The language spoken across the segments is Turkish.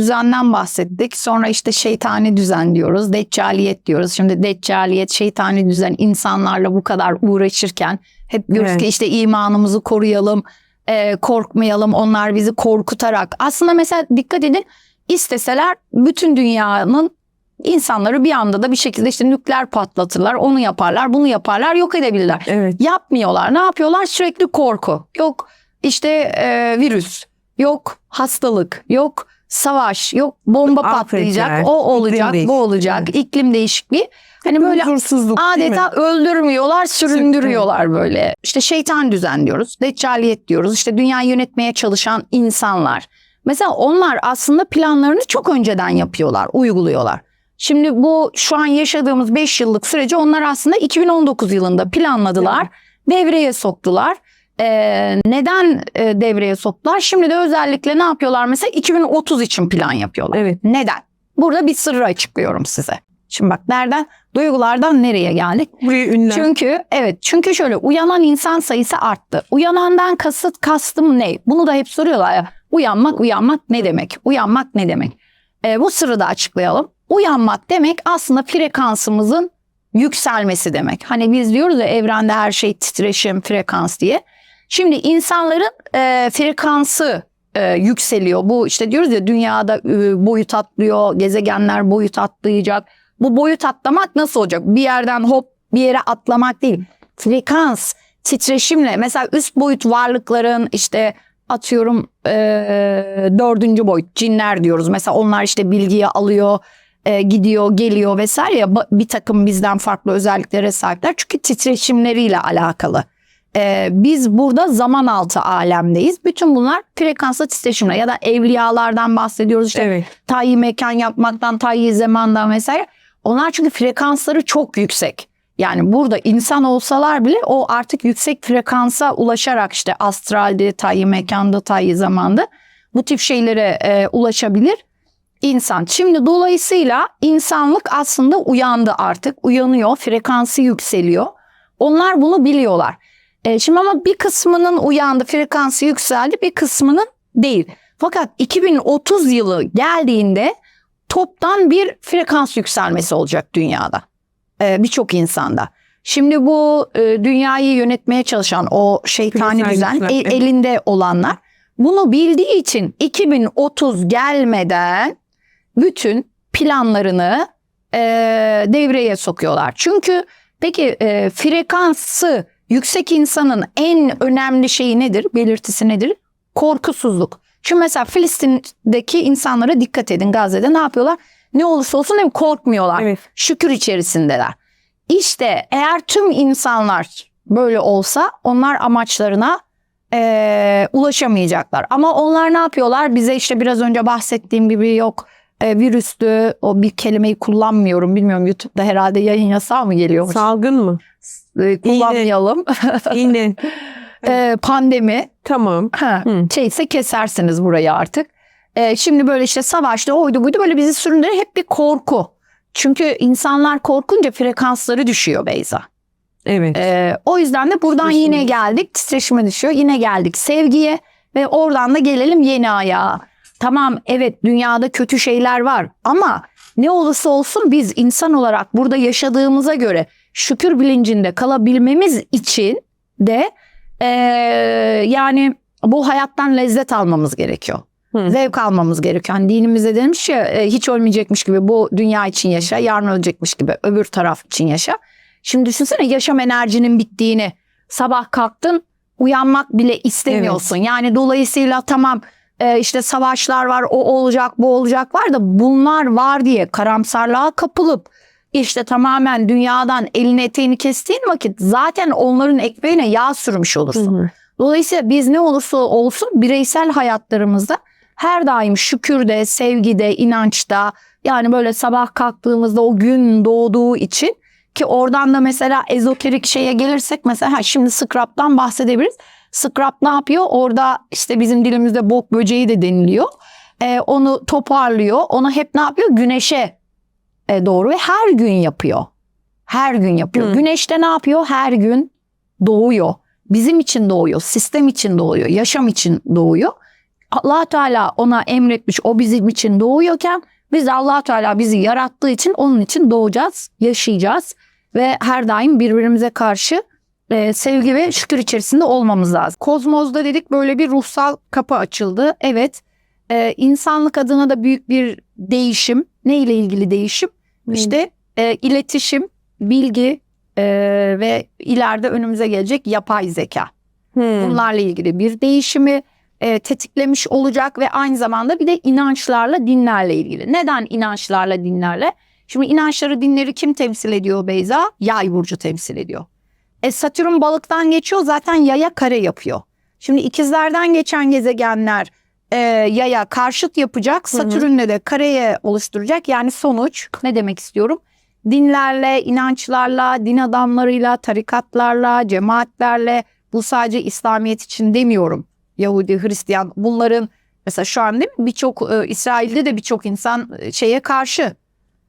düzenden bahsettik. Sonra işte şeytani düzen diyoruz. Deccaliyet diyoruz. Şimdi deccaliyet, şeytani düzen insanlarla bu kadar uğraşırken hep diyoruz Evet. ki işte imanımızı koruyalım, e, korkmayalım. Onlar bizi korkutarak. Aslında mesela dikkat edin isteseler bütün dünyanın insanları bir anda da bir şekilde işte nükleer patlatırlar, onu yaparlar, bunu yaparlar, yok edebilirler. Evet. Yapmıyorlar. Ne yapıyorlar? Sürekli korku. Yok işte e, virüs, yok hastalık, yok savaş, yok bomba Afetler, patlayacak, o olacak, bu olacak, iklim değişikliği. Hani böyle adeta öldürmüyorlar, süründürüyorlar böyle. İşte şeytan düzen diyoruz, deccaliyet diyoruz. İşte dünyayı yönetmeye çalışan insanlar. Mesela onlar aslında planlarını çok önceden yapıyorlar, uyguluyorlar. Şimdi bu şu an yaşadığımız 5 yıllık süreci onlar aslında 2019 yılında planladılar, devreye soktular. Ee, neden e, devreye soktular? Şimdi de özellikle ne yapıyorlar? Mesela 2030 için plan yapıyorlar. Evet. Neden? Burada bir sırrı açıklıyorum size. Şimdi bak nereden? Duygulardan nereye geldik? Buraya ünlem. Çünkü evet çünkü şöyle uyanan insan sayısı arttı. Uyanandan kasıt kastım ne? Bunu da hep soruyorlar ya. Uyanmak uyanmak ne demek? Uyanmak ne demek? Ee, bu sırrı da açıklayalım. Uyanmak demek aslında frekansımızın yükselmesi demek. Hani biz diyoruz ya evrende her şey titreşim, frekans diye. Şimdi insanların e, frekansı e, yükseliyor. Bu işte diyoruz ya dünyada e, boyut atlıyor, gezegenler boyut atlayacak. Bu boyut atlamak nasıl olacak? Bir yerden hop bir yere atlamak değil. Frekans, titreşimle mesela üst boyut varlıkların işte atıyorum e, dördüncü boyut cinler diyoruz. Mesela onlar işte bilgiyi alıyor, e, gidiyor, geliyor vesaire ya bir takım bizden farklı özelliklere sahipler. Çünkü titreşimleriyle alakalı. E, biz burada zaman altı alemdeyiz. Bütün bunlar frekansla titreşimle ya da evliyalardan bahsediyoruz. İşte Evet. tayyi mekan yapmaktan, tayyi zamandan vesaire. Onlar çünkü frekansları çok yüksek. Yani burada insan olsalar bile o artık yüksek frekansa ulaşarak işte astralde, tayyi mekanda, tayyi zamanda bu tip şeylere e, ulaşabilir insan. Şimdi dolayısıyla insanlık aslında uyandı artık. Uyanıyor, frekansı yükseliyor. Onlar bunu biliyorlar. E, şimdi ama bir kısmının uyandı, frekansı yükseldi, bir kısmının değil. Fakat 2030 yılı geldiğinde toptan bir frekans yükselmesi olacak dünyada. Ee, Birçok insanda. Şimdi bu e, dünyayı yönetmeye çalışan o şeytani Küresel düzen e- evet. elinde olanlar bunu bildiği için 2030 gelmeden bütün planlarını e, devreye sokuyorlar. Çünkü peki e, frekansı yüksek insanın en önemli şeyi nedir? Belirtisi nedir? Korkusuzluk. Şimdi mesela Filistin'deki insanlara dikkat edin Gazze'de ne yapıyorlar? Ne olursa olsun hem korkmuyorlar. Evet. Şükür içerisindeler. İşte eğer tüm insanlar böyle olsa onlar amaçlarına eee, ulaşamayacaklar. Ama onlar ne yapıyorlar? Bize işte biraz önce bahsettiğim gibi yok e, virüstü o bir kelimeyi kullanmıyorum bilmiyorum YouTube'da herhalde yayın yasağı mı geliyormuş? Salgın mı? E, kullanmayalım. Yine. E, pandemi tamam. Ha, Hı. şeyse kesersiniz burayı artık. Ee, şimdi böyle işte savaşta oydu buydu böyle bizi süründüren hep bir korku. Çünkü insanlar korkunca frekansları düşüyor Beyza. Evet. Ee, o yüzden de buradan yine geldik titreşime düşüyor. Yine geldik sevgiye ve oradan da gelelim yeni ayağa. Tamam evet dünyada kötü şeyler var ama ne olursa olsun biz insan olarak burada yaşadığımıza göre şükür bilincinde kalabilmemiz için de eee, yani bu hayattan lezzet almamız gerekiyor. Hı. Zevk almamız gerekiyor. Hani dinimizde demiş ya e, hiç ölmeyecekmiş gibi bu dünya için yaşa, yarın ölecekmiş gibi öbür taraf için yaşa. Şimdi düşünsene yaşam enerjinin bittiğini. Sabah kalktın uyanmak bile istemiyorsun. Yani dolayısıyla tamam e, işte savaşlar var, o olacak, bu olacak var da bunlar var diye karamsarlığa kapılıp işte tamamen dünyadan elini eteğini kestiğin vakit zaten onların ekmeğine yağ sürmüş Hı olursun. hı. Dolayısıyla biz ne olursa olsun bireysel hayatlarımızda her daim şükürde, sevgide, inançta yani böyle sabah kalktığımızda o gün doğduğu için ki oradan da mesela ezoterik şeye gelirsek mesela ha, şimdi scrap'tan bahsedebiliriz. Scrap ne yapıyor? Orada işte bizim dilimizde bok böceği de deniliyor. Ee, onu toparlıyor. Onu hep ne yapıyor? Güneşe doğru ve her gün yapıyor. Her gün yapıyor. Hı. Güneşte ne yapıyor? Her gün doğuyor. Bizim için doğuyor, sistem için doğuyor, yaşam için doğuyor. allah Teala ona emretmiş o bizim için doğuyorken biz allah Teala bizi yarattığı için onun için doğacağız, yaşayacağız ve her daim birbirimize karşı e, sevgi ve şükür içerisinde olmamız lazım. Kozmoz'da dedik böyle bir ruhsal kapı açıldı. Evet e, insanlık adına da büyük bir değişim. Ne ile ilgili değişim? İşte e, iletişim, bilgi e, ve ileride önümüze gelecek yapay zeka. Hmm. Bunlarla ilgili bir değişimi e, tetiklemiş olacak ve aynı zamanda bir de inançlarla, dinlerle ilgili. Neden inançlarla, dinlerle? Şimdi inançları, dinleri kim temsil ediyor Beyza? Yay burcu temsil ediyor. E, Satürn balıktan geçiyor zaten yaya kare yapıyor. Şimdi ikizlerden geçen gezegenler e, yaya karşıt yapacak. Satürn'le de kareye oluşturacak. Yani sonuç ne demek istiyorum? Dinlerle, inançlarla, din adamlarıyla, tarikatlarla, cemaatlerle bu sadece İslamiyet için demiyorum. Yahudi, Hristiyan bunların mesela şu an değil mi birçok e, İsrail'de de birçok insan e, şeye karşı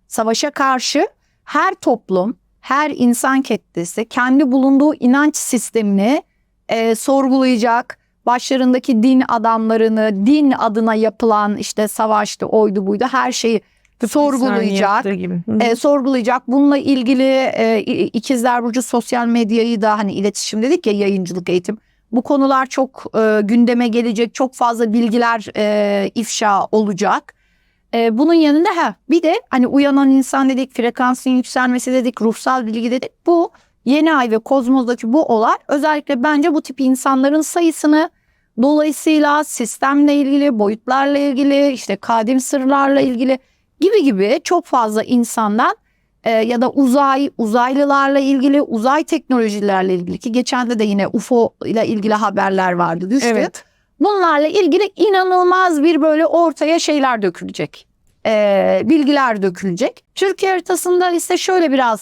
savaşa karşı her toplum, her insan kitlesi kendi bulunduğu inanç sistemini e, sorgulayacak. Başlarındaki din adamlarını, din adına yapılan işte savaştı, oydu buydu her şeyi sorgulayacak e, sorgulayacak. Bununla ilgili e, İkizler Burcu sosyal medyayı da hani iletişim dedik ya yayıncılık eğitim. Bu konular çok e, gündeme gelecek. Çok fazla bilgiler e, ifşa olacak. E, bunun yanında ha bir de hani uyanan insan dedik, frekansın yükselmesi dedik, ruhsal bilgi dedik. Bu yeni ay ve kozmozdaki bu olay özellikle bence bu tip insanların sayısını dolayısıyla sistemle ilgili, boyutlarla ilgili, işte kadim sırlarla ilgili gibi gibi çok fazla insandan e, ya da uzay, uzaylılarla ilgili, uzay teknolojilerle ilgili ki geçen de de yine UFO ile ilgili haberler vardı düştü. Evet. Bunlarla ilgili inanılmaz bir böyle ortaya şeyler dökülecek. E, bilgiler dökülecek. Türkiye haritasında ise şöyle biraz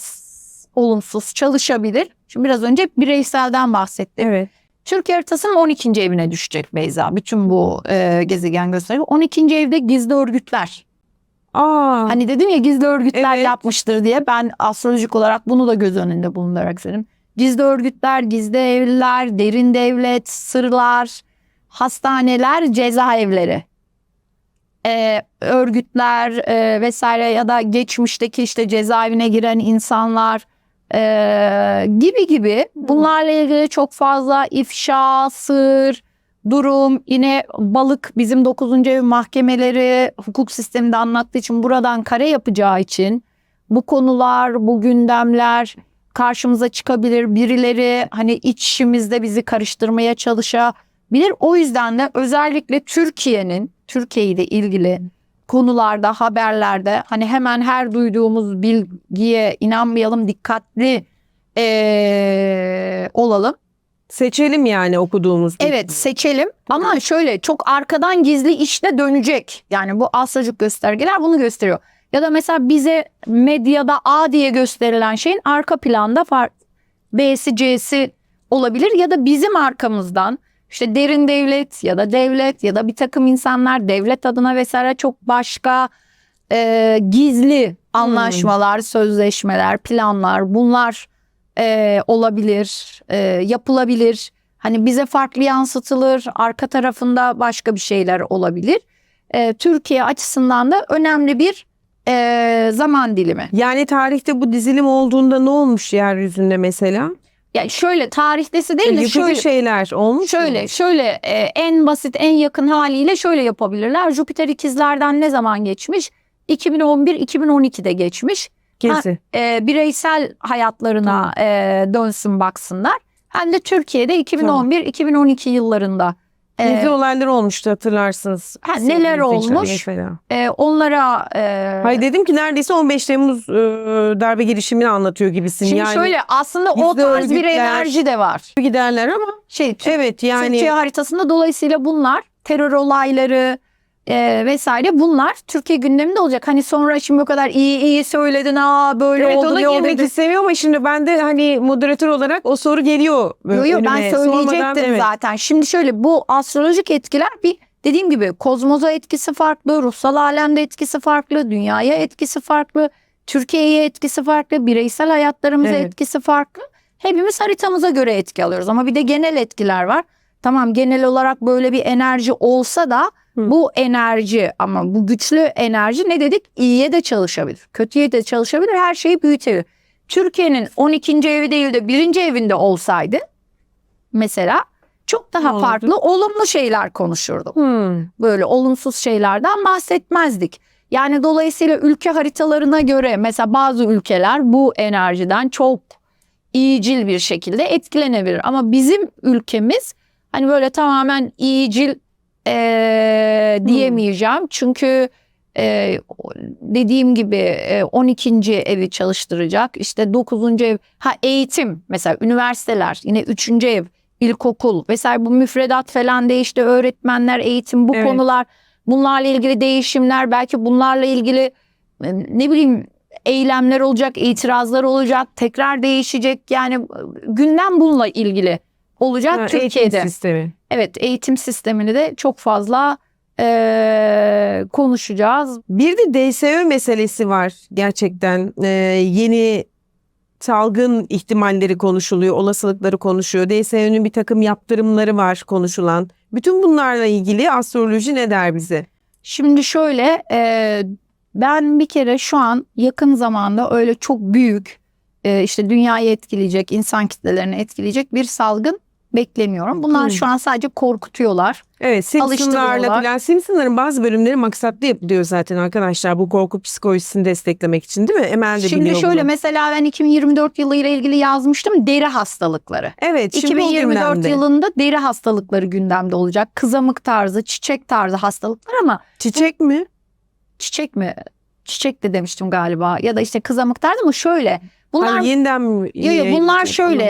olumsuz çalışabilir. Şimdi biraz önce bireyselden bahsettim. Evet. Türkiye haritasının 12. evine düşecek Beyza. Bütün bu e, gezegen gösteriyor. 12. evde gizli örgütler. Aa. Hani dedim ya gizli örgütler Evet. yapmıştır diye ben astrolojik olarak bunu da göz önünde bulundurarak söyledim. Gizli örgütler, gizli evliler, derin devlet, sırlar, hastaneler, cezaevleri. Ee, örgütler e, vesaire ya da geçmişteki işte cezaevine giren insanlar e, gibi gibi bunlarla ilgili çok fazla ifşa, sır, durum yine balık bizim 9. ev mahkemeleri hukuk sisteminde anlattığı için buradan kare yapacağı için bu konular, bu gündemler karşımıza çıkabilir. Birileri hani içimizde bizi karıştırmaya çalışabilir. O yüzden de özellikle Türkiye'nin Türkiye ile ilgili konularda, haberlerde hani hemen her duyduğumuz bilgiye inanmayalım, dikkatli eee, olalım. Seçelim yani okuduğumuz. Evet seçelim ama şöyle çok arkadan gizli işte dönecek. Yani bu astrolojik göstergeler bunu gösteriyor. Ya da mesela bize medyada A diye gösterilen şeyin arka planda fark B'si C'si olabilir ya da bizim arkamızdan işte derin devlet ya da devlet ya da bir takım insanlar devlet adına vesaire çok başka e, gizli anlaşmalar, sözleşmeler, planlar bunlar e, olabilir, e, yapılabilir. Hani bize farklı yansıtılır, arka tarafında başka bir şeyler olabilir. E, Türkiye açısından da önemli bir e, zaman dilimi. Yani tarihte bu dizilim olduğunda ne olmuş yeryüzünde mesela? Yani şöyle tarihtesi değil de Yıkıcı şöyle şeyler olmuş Şöyle mu? şöyle e, en basit en yakın haliyle şöyle yapabilirler. Jüpiter ikizlerden ne zaman geçmiş? 2011-2012'de geçmiş. Kezi. E, bireysel hayatlarına e, dönsün baksınlar. Hem de Türkiye'de 2011-2012 yıllarında e, Gezi olayları olmuştu hatırlarsınız. Ha, Sevgili neler izleyiciler olmuş? Mesela. e, onlara e, Hayır dedim ki neredeyse 15 Temmuz e, darbe girişimini anlatıyor gibisin. şimdi yani şöyle aslında o gizli tarz bir örgütler- enerji de var. giderler ama Şey evet yani Türkiye haritasında dolayısıyla bunlar terör olayları e, vesaire bunlar Türkiye gündeminde olacak. Hani sonra şimdi o kadar iyi iyi söyledin aa böyle Evet oldu ona ne oldu girmek dedi. istemiyorum ama şimdi ben de hani moderatör olarak o soru geliyor. Yo, yo, ben söyleyecektim Sormadan, evet. zaten. Şimdi şöyle bu astrolojik etkiler bir dediğim gibi kozmoza etkisi farklı, ruhsal alemde etkisi farklı, dünyaya etkisi farklı, Türkiye'ye etkisi farklı, bireysel hayatlarımıza Evet. etkisi farklı. Hepimiz haritamıza göre etki alıyoruz ama bir de genel etkiler var. Tamam genel olarak böyle bir enerji olsa da Hı. Bu enerji ama bu güçlü enerji ne dedik? İyiye de çalışabilir. Kötüye de çalışabilir. Her şeyi büyütebilir. Türkiye'nin 12. evi değil de 1. evinde olsaydı mesela çok daha olurdu? farklı olumlu şeyler konuşurduk. Hmm. Böyle olumsuz şeylerden bahsetmezdik. Yani dolayısıyla ülke haritalarına göre mesela bazı ülkeler bu enerjiden çok iyicil bir şekilde etkilenebilir. Ama bizim ülkemiz hani böyle tamamen iyicil eee, diyemeyeceğim. Çünkü eee, dediğim gibi eee, 12. evi çalıştıracak. İşte 9. ev ha eğitim mesela üniversiteler yine 3. ev ilkokul vesaire bu müfredat falan değişti öğretmenler eğitim bu Evet. konular bunlarla ilgili değişimler belki bunlarla ilgili e, ne bileyim eylemler olacak itirazlar olacak tekrar değişecek yani e, gündem bununla ilgili olacak Ha, eğitim Türkiye'de. sistemi. Evet eğitim sistemini de çok fazla e, konuşacağız. Bir de DSÖ meselesi var gerçekten. Ee, yeni salgın ihtimalleri konuşuluyor, olasılıkları konuşuyor. DSÖ'nün bir takım yaptırımları var konuşulan. Bütün bunlarla ilgili astroloji ne der bize? Şimdi şöyle e, ben bir kere şu an yakın zamanda öyle çok büyük e, işte dünyayı etkileyecek, insan kitlelerini etkileyecek bir salgın beklemiyorum. Bunlar Hmm. şu an sadece korkutuyorlar. Evet Simpsonlarla falan. Simpsonların bazı bölümleri maksatlı yapılıyor zaten arkadaşlar. Bu korku psikolojisini desteklemek için değil mi? Emel de Şimdi biliyor şöyle bunu. mesela ben 2024 yılıyla ilgili yazmıştım deri hastalıkları. Evet şimdi 2024 o gündemde. yılında deri hastalıkları gündemde olacak. Kızamık tarzı, çiçek tarzı hastalıklar ama Çiçek mi? çiçek mi? Çiçek de demiştim galiba ya da işte kızamık tarzı ama şöyle. Bunlar Hani yeniden mi? Yo, yo, bunlar şöyle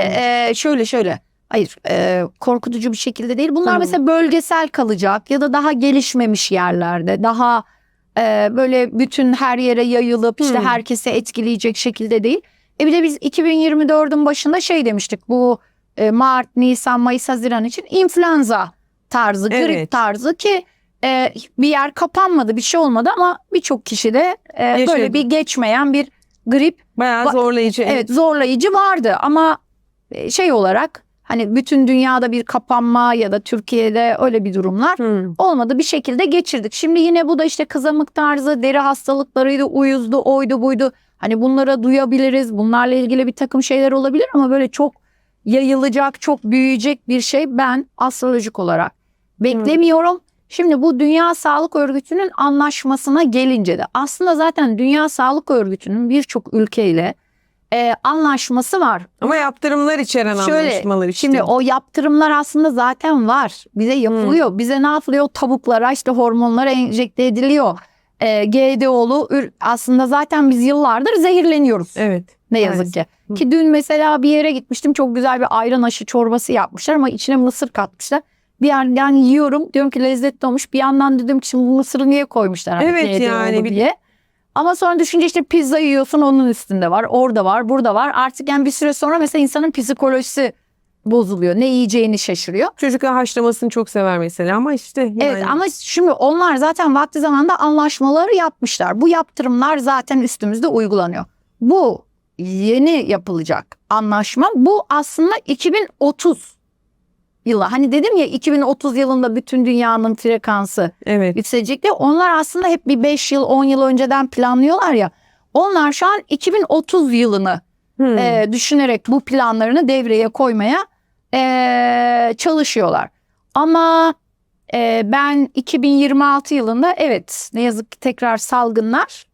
e, şöyle şöyle. Hayır e, korkutucu bir şekilde değil. Bunlar Tamam. mesela bölgesel kalacak ya da daha gelişmemiş yerlerde. Daha e, böyle bütün her yere yayılıp işte Hmm. herkese etkileyecek şekilde değil. E bir de biz 2024'ün başında şey demiştik bu e, Mart, Nisan, Mayıs, Haziran için influenza tarzı, grip Evet. tarzı ki e, bir yer kapanmadı bir şey olmadı ama birçok kişi de e, böyle bir geçmeyen bir grip Bayağı Ba- zorlayıcı. Evet zorlayıcı vardı ama e, şey olarak hani bütün dünyada bir kapanma ya da Türkiye'de öyle bir durumlar Hmm. olmadı bir şekilde geçirdik. Şimdi yine bu da işte kızamık tarzı deri hastalıklarıydı uyuzdu oydu buydu. Hani bunlara duyabiliriz bunlarla ilgili bir takım şeyler olabilir ama böyle çok yayılacak çok büyüyecek bir şey ben astrolojik olarak beklemiyorum. Şimdi bu Dünya Sağlık Örgütü'nün anlaşmasına gelince de aslında zaten Dünya Sağlık Örgütü'nün birçok ülkeyle e, anlaşması var. Ama yaptırımlar içeren Şöyle, anlaşmalar işte. Şimdi o yaptırımlar aslında zaten var. Bize yapılıyor. Bize ne yapılıyor? Tavuklara işte hormonlara enjekte ediliyor. E, GDO'lu aslında zaten biz yıllardır zehirleniyoruz. Evet. Ne yazık maalesef. ki. Hı. Ki dün mesela bir yere gitmiştim. Çok güzel bir ayran aşı çorbası yapmışlar ama içine mısır katmışlar. Bir yandan yiyorum. Diyorum ki lezzetli olmuş. Bir yandan dedim ki şimdi bu mısırı niye koymuşlar? Hani Evet yani bir- diye. Ama sonra düşünce işte pizza yiyorsun onun üstünde var. Orada var, burada var. Artık yani bir süre sonra mesela insanın psikolojisi bozuluyor. Ne yiyeceğini şaşırıyor. Çocuklar haşlamasını çok sever mesela ama işte yani. Evet ama şimdi onlar zaten vakti zamanında anlaşmaları yapmışlar. Bu yaptırımlar zaten üstümüzde uygulanıyor. Bu yeni yapılacak anlaşma bu aslında 2030 yılı. Hani dedim ya 2030 yılında bütün dünyanın frekansı Evet. yükselecek diye. Onlar aslında hep bir 5 yıl 10 yıl önceden planlıyorlar ya. Onlar şu an 2030 yılını Hmm. e, düşünerek bu planlarını devreye koymaya e, çalışıyorlar. Ama e, ben 2026 yılında evet ne yazık ki tekrar salgınlar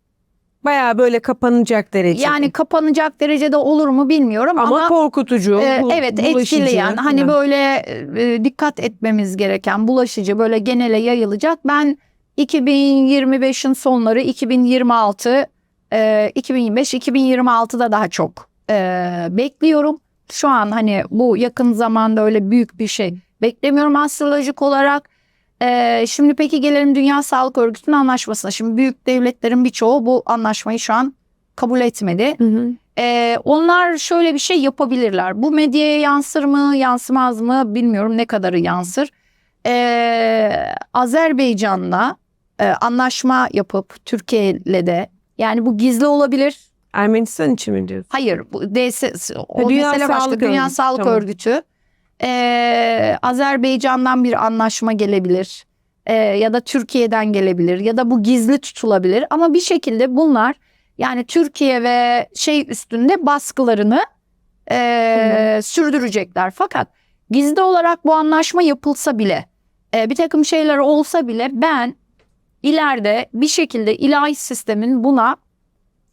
Bayağı böyle kapanacak derece. yani kapanacak derecede olur mu bilmiyorum ama, ama, korkutucu. e, bu- evet etkileyen hani falan. böyle e, dikkat etmemiz gereken bulaşıcı böyle genele yayılacak. Ben 2025'in sonları 2026 e, 2025 2026'da daha çok e, bekliyorum. Şu an hani bu yakın zamanda öyle büyük bir şey beklemiyorum astrolojik olarak. E, şimdi peki gelelim Dünya Sağlık Örgütü'nün anlaşmasına. Şimdi büyük devletlerin birçoğu bu anlaşmayı şu an kabul etmedi. Hı hı. Ee, onlar şöyle bir şey yapabilirler. Bu medyaya yansır mı, yansımaz mı bilmiyorum ne kadarı yansır. Ee, Azerbaycan'la e, anlaşma yapıp Türkiye'yle de yani bu gizli olabilir. Ermenistan için mi diyorsun? Hayır, bu DS, o Dünya mesele başka. Sağlık Dünya Örgütü, Sağlık tamam. Örgütü. Ee, Azerbaycan'dan bir anlaşma gelebilir. e, ya da Türkiye'den gelebilir ya da bu gizli tutulabilir ama bir şekilde bunlar yani Türkiye ve şey üstünde baskılarını e, sürdürecekler. Fakat gizli olarak bu anlaşma yapılsa bile e, bir takım şeyler olsa bile ben ileride bir şekilde ilahi sistemin buna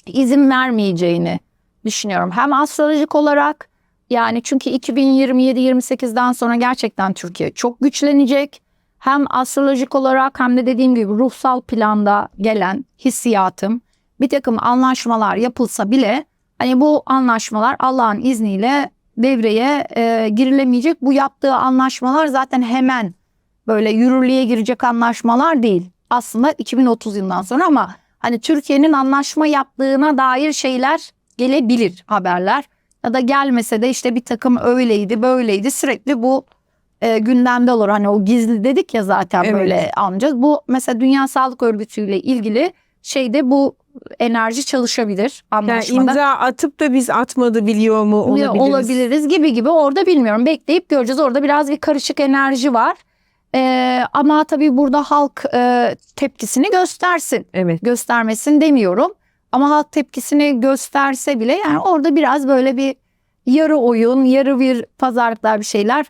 izin vermeyeceğini düşünüyorum. Hem astrolojik olarak yani çünkü 2027-28'den sonra gerçekten Türkiye çok güçlenecek. Hem astrolojik olarak hem de dediğim gibi ruhsal planda gelen hissiyatım bir takım anlaşmalar yapılsa bile hani bu anlaşmalar Allah'ın izniyle devreye e, girilemeyecek. Bu yaptığı anlaşmalar zaten hemen böyle yürürlüğe girecek anlaşmalar değil. Aslında 2030 yılından sonra ama hani Türkiye'nin anlaşma yaptığına dair şeyler gelebilir haberler. Ya da gelmese de işte bir takım öyleydi böyleydi sürekli bu e, gündemde olur. Hani o gizli dedik ya zaten Evet. böyle anlayacağız. Bu mesela Dünya Sağlık Örgütü ile ilgili şeyde bu enerji çalışabilir Yani anlaşmada. imza atıp da biz atmadı biliyor mu olabiliriz. olabiliriz gibi gibi orada bilmiyorum. Bekleyip göreceğiz. Orada biraz bir karışık enerji var. Ee, ama tabii burada halk e, tepkisini göstersin. Evet. Göstermesin demiyorum. Ama halk tepkisini gösterse bile yani orada biraz böyle bir yarı oyun, yarı bir pazarlıklar bir şeyler.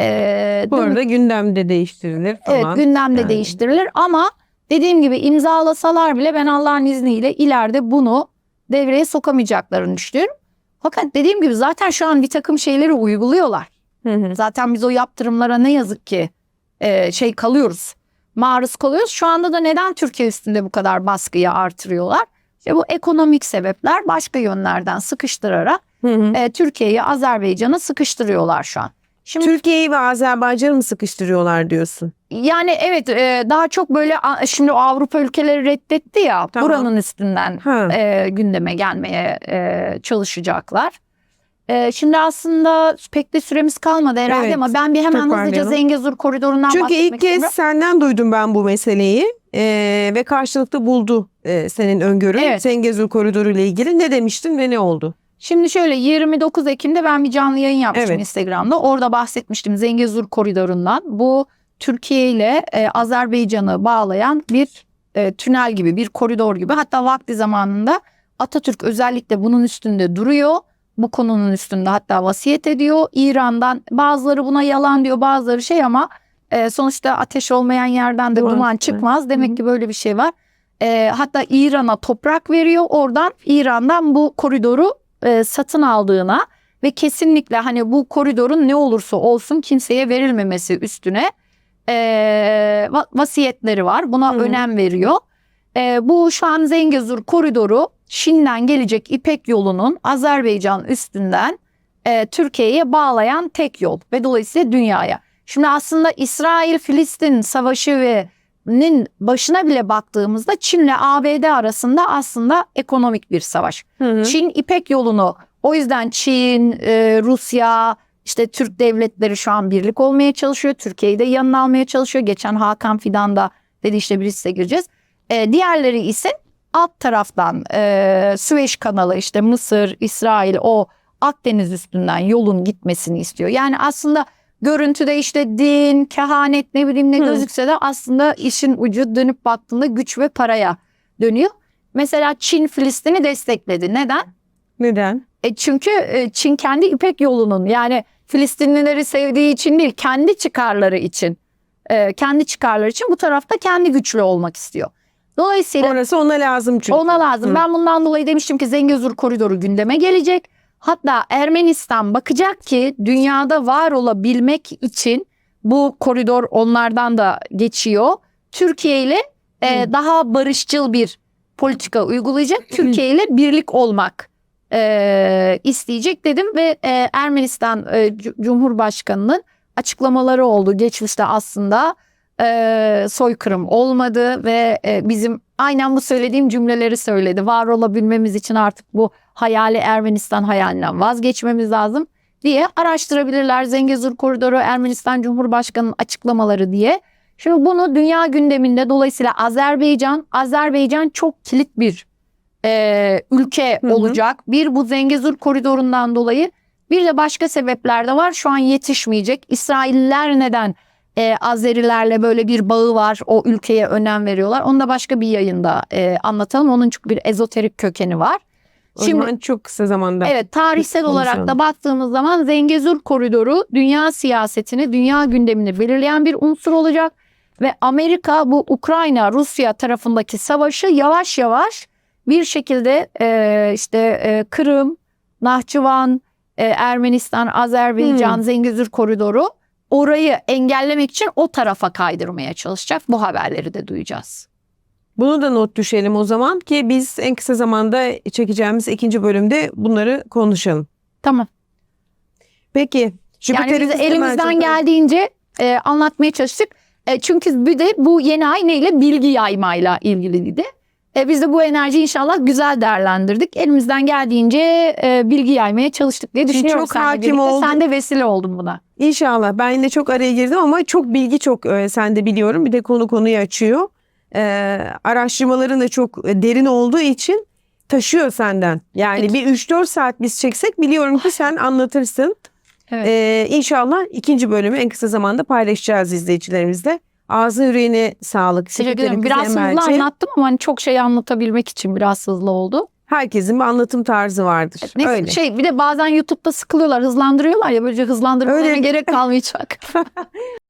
e, Bu arada gündemde değiştirilir Evet falan. gündemde Yani. değiştirilir ama dediğim gibi imzalasalar bile ben Allah'ın izniyle ileride bunu devreye sokamayacaklarını düşünüyorum. Fakat dediğim gibi zaten şu an bir takım şeyleri uyguluyorlar. Hı hı. Zaten biz o yaptırımlara ne yazık ki e, şey kalıyoruz. Maruz kalıyoruz. Şu anda da neden Türkiye üstünde bu kadar baskıyı artırıyorlar? İşte bu ekonomik sebepler başka yönlerden sıkıştırarak Hı hı. e, Türkiye'yi, Azerbaycan'ı sıkıştırıyorlar şu an. Şimdi Türkiye'yi ve Azerbaycan'ı mı sıkıştırıyorlar diyorsun? Yani evet e, daha çok böyle şimdi o Avrupa ülkeleri reddetti ya Tamam. buranın üstünden Ha. e, gündeme gelmeye e, çalışacaklar. E, şimdi aslında pek de süremiz kalmadı herhalde Evet, ama ben bir hemen hızlıca. Zengezur koridorundan Çünkü ilk kez senden duydum ben bu meseleyi Ee, ve karşılıklı buldu e, senin öngörün. Evet. Zengezur koridoru ile ilgili ne demiştin ve ne oldu? Şimdi şöyle 29 Ekim'de ben bir canlı yayın yapmıştım Evet. Instagram'da. Orada bahsetmiştim Zengezur koridorundan. Bu Türkiye ile e, Azerbaycan'ı bağlayan bir e, tünel gibi, bir koridor gibi. Hatta vakti zamanında Atatürk özellikle bunun üstünde duruyor. Bu konunun üstünde hatta vasiyet ediyor. İran'dan bazıları buna yalan diyor, bazıları şey ama e, sonuçta ateş olmayan yerden de Duman duman çıkmaz. çıkmaz. Hı Demek hı. ki böyle bir şey var. E, hatta İran'a toprak veriyor. Oradan İran'dan bu koridoru e, satın aldığına ve kesinlikle hani bu koridorun ne olursa olsun kimseye verilmemesi üstüne e, va- vasiyetleri var. Buna Hı hı. önem veriyor. E, bu şu an Zengezur koridoru Çin'den gelecek İpek yolunun Azerbaycan üstünden e, Türkiye'ye bağlayan tek yol ve dolayısıyla dünyaya. Şimdi aslında İsrail-Filistin savaşı ve nin başına bile baktığımızda Çin'le ABD arasında aslında ekonomik bir savaş. Çin İpek yolunu o yüzden Çin, e, Rusya, işte Türk devletleri şu an birlik olmaya çalışıyor. Türkiye'yi de yanına almaya çalışıyor. Geçen Hakan Fidan da dedi işte birisi gireceğiz. E, diğerleri ise alt taraftan e, Süveyş kanalı işte Mısır, İsrail o Akdeniz üstünden yolun gitmesini istiyor. Yani aslında görüntüde işte din, kehanet ne bileyim ne Hı. gözükse de aslında işin ucu dönüp baktığında güç ve paraya dönüyor. Mesela Çin Filistin'i destekledi. Neden? Neden? E çünkü e, Çin kendi İpek yolunun yani Filistinlileri sevdiği için değil kendi çıkarları için e, kendi çıkarları için bu tarafta kendi güçlü olmak istiyor. Dolayısıyla Orası ona lazım çünkü. ona lazım. Hı. Ben bundan dolayı demiştim ki Zengezur koridoru gündeme gelecek. Hatta Ermenistan bakacak ki dünyada var olabilmek için bu koridor onlardan da geçiyor. Türkiye ile e, daha barışçıl bir politika uygulayacak. Türkiye ile birlik olmak e, isteyecek dedim ve e, Ermenistan e, Cu- Cumhurbaşkanı'nın açıklamaları oldu. Geçmişte aslında e, soykırım olmadı ve e, bizim aynen bu söylediğim cümleleri söyledi. Var olabilmemiz için artık bu hayali Ermenistan hayalinden vazgeçmemiz lazım diye araştırabilirler. Zengezur Koridoru Ermenistan Cumhurbaşkanı'nın açıklamaları diye. Şimdi bunu dünya gündeminde dolayısıyla Azerbaycan, Azerbaycan çok kilit bir e, ülke Hı hı. olacak. Bir bu Zengezur koridorundan dolayı bir de başka sebepler de var. Şu an yetişmeyecek. İsrailler neden e, Azerilerle böyle bir bağı var. O ülkeye önem veriyorlar. Onu da başka bir yayında e, anlatalım. Onun çünkü bir ezoterik kökeni var. O Şimdi zaman çok kısa zamanda. Evet tarihsel Konuşalım. olarak da baktığımız zaman Zengezur koridoru dünya siyasetini, dünya gündemini belirleyen bir unsur olacak. Ve Amerika bu Ukrayna, Rusya tarafındaki savaşı yavaş yavaş bir şekilde e, işte e, Kırım, Nahçıvan, e, Ermenistan, Azerbaycan, Hmm. Zengezur koridoru orayı engellemek için o tarafa kaydırmaya çalışacak. Bu haberleri de duyacağız. Bunu da not düşelim o zaman ki biz en kısa zamanda çekeceğimiz ikinci bölümde bunları konuşalım. Tamam. Peki. Yani Jüpiter'in biz sistem elimizden geldiğince e, anlatmaya çalıştık. E, çünkü bir de bu yeni ay neyle? Bilgi yaymayla ilgiliydi. E, biz de bu enerjiyi inşallah güzel değerlendirdik. Elimizden geldiğince e, bilgi yaymaya çalıştık diye düşünüyorum. çok hakim birlikte. oldun. Sen de vesile oldun buna. İnşallah. Ben yine çok araya girdim ama çok bilgi çok e, sen de biliyorum. Bir de konu konuyu açıyor. E, araştırmaların da çok derin olduğu için taşıyor senden. Yani bir 3-4 saat biz çeksek biliyorum ki sen anlatırsın. Evet. E, inşallah ikinci bölümü en kısa zamanda paylaşacağız izleyicilerimizle. Ağzı yüreğine sağlık. Teşekkür ederim. Biraz hızlı Emel'ci. anlattım ama hani çok şey anlatabilmek için biraz hızlı oldu. Herkesin bir anlatım tarzı vardır. Neyse, Öyle. Şey bir de bazen YouTube'da sıkılıyorlar, hızlandırıyorlar ya böylece hızlandırmalarına Öyle. gerek kalmayacak.